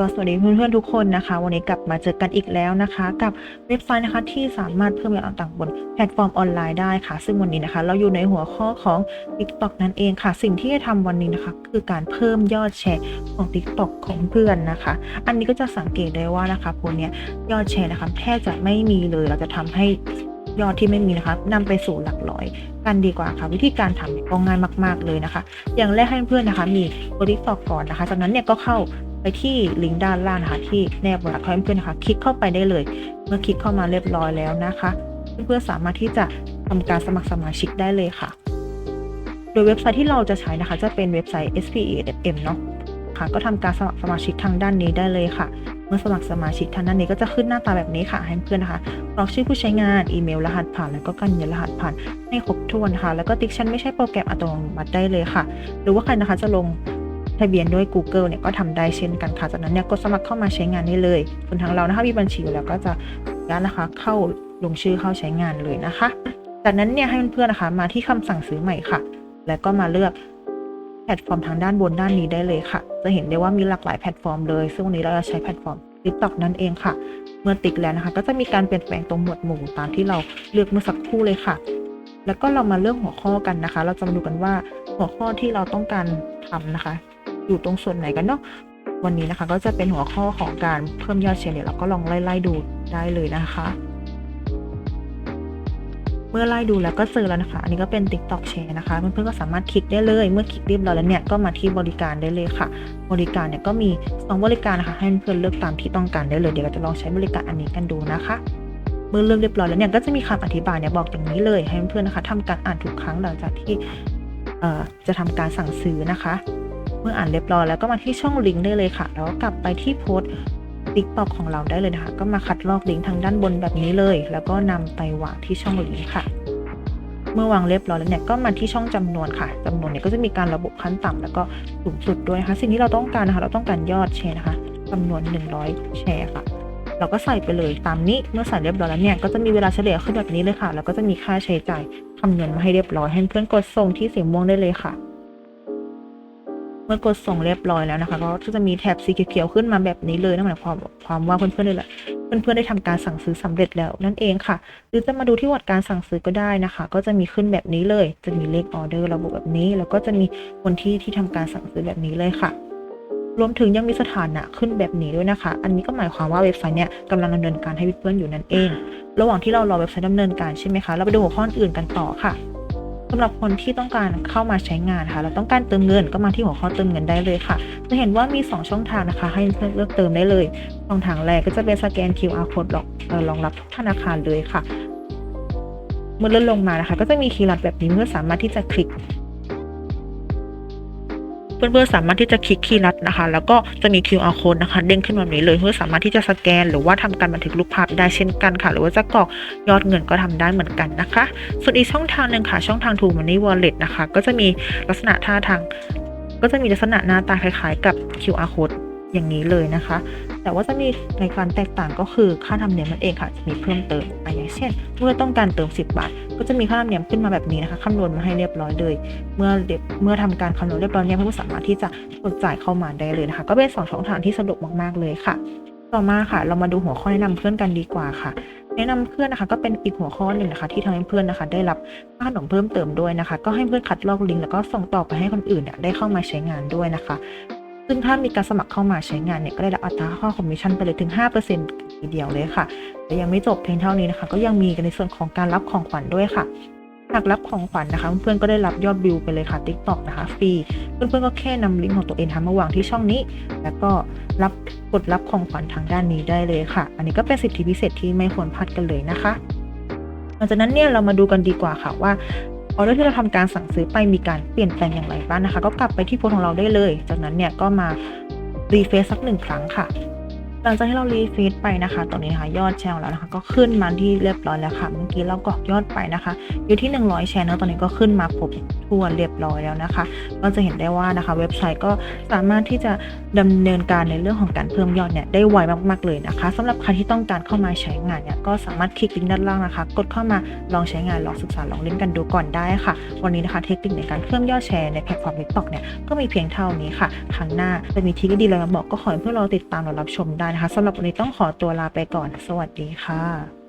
ก็สวัสดีเพื่อนๆทุกคนนะคะ วันนี้กลับมาเจอกันอีกแล้วนะคะ กับเว็บไซต์นะคะที่สามารถเพิ่มยอดต่างบนแพลตฟอร์มออนไลน์ได้ค่ะ ซึ่งวันนี้นะคะ เราอยู่ในหัวข้อของ TikTok นั่นเองค่ะ สิ่งที่จะทำวันนี้นะคะ คือการเพิ่มยอดแชร์ของ TikTok ของเพื่อนนะคะ อันนี้ก็จะสังเกตได้ว่านะคะพวกนี้ยอดแชร์นะคะแทบจะไม่มีเลยเราจะทำให้ยอดที่ไม่มีนะคะนำไปสู่หลักร้อยกันดีกว่าค่ะ วิธีการทำเนี่ยก็ง่ายมาก ๆเลยนะคะ อย่างแรกให้เพื่อนๆนะคะ มีโปร TikTok ก่อนนะคะจากนั้นเนี่ยก็เข้า ไปที่ลิงก์ด้านล่างนะคะที่แนบไว้ให้เพื่อนๆนะคะ คลิกเข้าไปได้เลย เมื่อคลิกเข้ามาเรียบร้อยแล้วนะคะ เพื่อนๆสามารถที่จะทำการสมัครสมาชิกได้เลยค่ะ โดยเว็บไซต์ที่เราจะใช้นะคะ จะเป็นเว็บไซต์ SPA.m เนาะค่ะ ก็ทำการสมัครสมาชิกทางด้านนี้ได้เลยค่ะ เมื่อสมัครสมาชิกทางด้านนี้ก็จะขึ้นหน้าตาแบบนี้ค่ะ ให้เพื่อนๆนะคะกรอกชื่อผู้ใช้งานอีเมลรหัสผ่านแล้วก็การยืนรหัสผ่านให้ครบถ้วนค่ะ แล้วก็ติ๊กชันไม่ใช่โปรแกรมอัตโนมัติได้เลยค่ะ หรือว่าใครนะคะจะลง ทะเบียนด้วย Google เนี่ยก็ทำได้เช่นกันค่ะ จากนั้นเนี่ยกดสมัครเข้ามาใช้งานได้เลยส่วนทางเรานะคะมีบัญชีอยู่แล้วก็จะย้านนะคะเข้าลงชื่อเข้าใช้งานเลยนะคะ จากนั้นเนี่ยให้เพื่อนๆนะคะมาที่คำสั่งซื้อใหม่ค่ะ แล้วก็มาเลือกแพลตฟอร์มทางด้านบนด้านนี้ได้เลยค่ะ จะเห็นได้ว่ามีหลากหลายแพลตฟอร์มเลย ซึ่งวันนี้เราจะใช้แพลตฟอร์ม TikTok นั่นเองค่ะ เมื่อติ๊กแล้วนะคะ ก็จะมีการเปลี่ยนแปลงตรงหมวดหมู่ตามที่เราเลือกเมื่อสักครู่เลยค่ะ แล้วก็เรามาเลือกหัวข้อกันนะคะ เราจะมาดูกันว่าหัวข้อที่เราต้องการทำนะคะ อยู่ตรงส่วนไหนกันเนาะวันนี้นะคะ ก็จะเป็นหัวข้อของการเพิ่มยอดแชร์เนี่ยเราก็ลองไล่ๆดูได้เลยนะคะ เมื่อไล่ดูแล้วก็เจอแล้วนะคะ อันนี้ก็เป็น TikTok แชร์นะคะเพื่อนๆก็สามารถคลิกได้เลย เมื่อคลิกเรียบร้อยแล้วเนี่ยก็มาที่บริการได้เลยค่ะ บริการเนี่ยก็มีสองบริการนะคะ ให้เพื่อนๆเลือกตามที่ต้องการได้เลยเดี๋ยวเราจะลองใช้บริการอันนี้กันดูนะคะเมื่อเลือกเรียบร้อยแล้วเนี่ยก็จะมีคำอธิบายเนี่ยบอกอย่างนี้เลยให้เพื่อนๆนะคะทำการอ่านทุกครั้งหลังจากที่จะทำการสั่งซื้อนะคะ เมื่ออ่านเรียบร้อยแล้วก็มาที่ช่องลิงก์ได้เลยค่ะ แล้วก็กลับไปที่โพสต์ TikTok ของเราได้เลยนะคะ ก็มาคัดลอกลิงก์ทางด้านบนแบบนี้เลย แล้วก็นำไปวางที่ช่องลิงก์ค่ะ เมื่อวางเรียบร้อยแล้วเนี่ยก็มาที่ช่องจำนวนค่ะจำนวนเนี่ยก็จะมีการระบุขั้นต่ำแล้วก็สูงสุดด้วยนะคะ สิ่งที่เราต้องการนะคะ เราต้องการยอดแชร์นะคะจำนวน 100 แชร์ค่ะเราก็ใส่ไปเลยตามนี้เมื่อใส่เรียบร้อยแล้วเนี่ยก็จะมีเวลาเฉลี่ยขึ้นแบบนี้เลยค่ะ แล้วก็จะมีค่าใช้จ่ายคำนวณมาให้เรียบร้อยให้เพื่อนกดส่งที่สีม่วงได้เลยค่ะ มื่อกดส่งเรียบร้อยแล้วนะคะ ก็จะมีแถบสีเขียวๆขึ้นมาแบบนี้เลยนั่นหมายความความว่าเพื่อนๆได้ละเพื่อนๆได้ทำการสั่งซื้อสำเร็จแล้วนั่นเองค่ะ หรือจะมาดูที่หมวดการสั่งซื้อก็ได้นะคะ ก็จะมีขึ้นแบบนี้เลย จะมีเลขออเดอร์ระบุแบบนี้ แล้วก็จะมีคนที่ที่ทำการสั่งซื้อแบบนี้เลยค่ะรวมถึงยังมีสถานะขึ้นแบบนี้ด้วยนะคะ อันนี้ก็หมายความว่าเว็บไซต์เนี่ยกำลังดำเนินการให้เพื่อนๆอยู่นั่นเอง ระหว่างที่เรารอเว็บไซต์ดำเนินการใช่ไหมคะ เราไปดูหัวข้ออื่นกันต่อค่ะ สำหรับคนที่ต้องการเข้ามาใช้งานค่ะเราต้องการเติมเงินก็มาที่หัวข้อเติมเงินได้เลยค่ะ จะเห็นว่ามี 2 ช่องทางนะคะ ให้เลือกเติมได้เลยช่องทางแรกก็จะเป็นสแกน QR code รองเอ่อรองรับทุกธนาคารเลยค่ะ เมื่อเลื่อนลงมานะคะ ก็จะมีคีย์ลัดแบบนี้เพื่อสามารถที่จะคลิก เพื่อนๆสามารถที่จะคลิกคีย์ลัดนะคะ แล้วก็จะมี QR code นะคะ เด้งขึ้นแบบนี้เลยเพื่อสามารถที่จะสแกน หรือว่าทำการบันทึกรูปภาพได้เช่นกันค่ะ หรือว่าจะกรอกยอดเงินก็ทำได้เหมือนกันนะคะ ส่วนอีกช่องทางหนึ่งค่ะ ช่องทาง True Money Wallet นะคะ ก็จะมีลักษณะท่าทาง ก็จะมีลักษณะหน้าตาคล้ายๆ กับ QR code อย่างนี้เลยนะคะ แต่ว่าจะมีในการแตกต่างก็คือค่าธรรมเนียมนั่นเองค่ะจะมีเพิ่มเติมออย่างเช่น เมื่อต้องการเติม 10 บาท ก็จะมีค่าธรรมเนียมขึ้นมาแบบนี้นะคะคำนวณมาให้เรียบร้อยเลย เมื่อเมื่อทำการคำนวณเรียบร้อยเนี่ยเพื่อนๆสามารถที่จะกดจ่ายเข้ามาได้เลยนะคะ ก็เป็นสองช่องทางที่สะดวกมากๆเลยค่ะ ต่อมาค่ะ เรามาดูหัวข้อแนะนำเพื่อนกันดีกว่าค่ะแนะนำเพื่อนนะคะก็เป็นอีกหัวข้อหนึ่งนะคะ ที่ทำให้เพื่อนนะคะ ได้รับค่าขนมเพิ่มเติมด้วยนะคะ ก็ให้เพื่อนคัดลอกลิงก์แล้วก็ส่งต่อไปให้คนอื่นเนี่ยได้เข้ามาใช้งานด้วยนะคะ ซึ่งถ้ามีการสมัครเข้ามาใช้งานเนี่ยก็ได้รับอัตราค่าคอมมิชชั่นไปเลยถึง 5%ทีเดียวเลยค่ะ แต่ยังไม่จบเพียงเท่านี้นะคะ ก็ยังมีในส่วนของการรับของขวัญด้วยค่ะหากรับของขวัญนะคะ เพื่อนๆก็ได้รับยอดวิวไปเลยค่ะ TikTok นะคะฟรีเพื่อนๆก็แค่นำลิงก์ของตัวเองทำมาวางที่ช่องนี้ แล้วก็รับกดรับของขวัญทางด้านนี้ได้เลยค่ะ อันนี้ก็เป็นสิทธิพิเศษที่ไม่ควรพลาดกันเลยนะคะหลังจากนั้นเนี่ยเรามาดูกันดีกว่าค่ะว่า ออเดอร์ที่เราทำการสั่งซื้อไปมีการเปลี่ยนแปลงอย่างไรบ้างนะคะ ก็กลับไปที่โพสของเราได้เลย จากนั้นเนี่ยก็มารีเฟซสักหนึ่งครั้งค่ะ หลังจากที่เรารีฟีดไปนะคะ ตรงนี้นะคะยอดแชร์ของเรานะคะ ก็ขึ้นมาที่เรียบร้อยแล้วค่ะ เมื่อกี้เรากรอกยอดไปนะคะ อยู่ที่ 100 แชร์เนอะตอนนี้ก็ขึ้นมาครบถ้วเรียบร้อยแล้วนะคะ ก็จะเห็นได้ว่านะคะ เว็บไซต์ก็สามารถที่จะดำเนินการในเรื่องของการเพิ่มยอดเนี่ยได้ไวมากๆเลยนะคะสำหรับใครที่ต้องการเข้ามาใช้งานเนี่ยก็สามารถคลิกลิงก์ด้านล่างนะคะ กดเข้ามาลองใช้งานลองศึกษาลองเล่นกันดูก่อนได้ค่ะ วันนี้นะคะเทคนิคในการเพิ่มยอดแชร์ในแพลตฟอร์ม TikTok เนี่ยก็มีเพียงเท่านี้ค่ะครั้งหน้าจะมีทิคดีๆอะไรมาบอกก็ขอให้เพื่อเราติดตามเรารับชมได้นะคะสำหรับวันนี้ต้องขอตัวลาไปก่อน สวัสดีค่ะ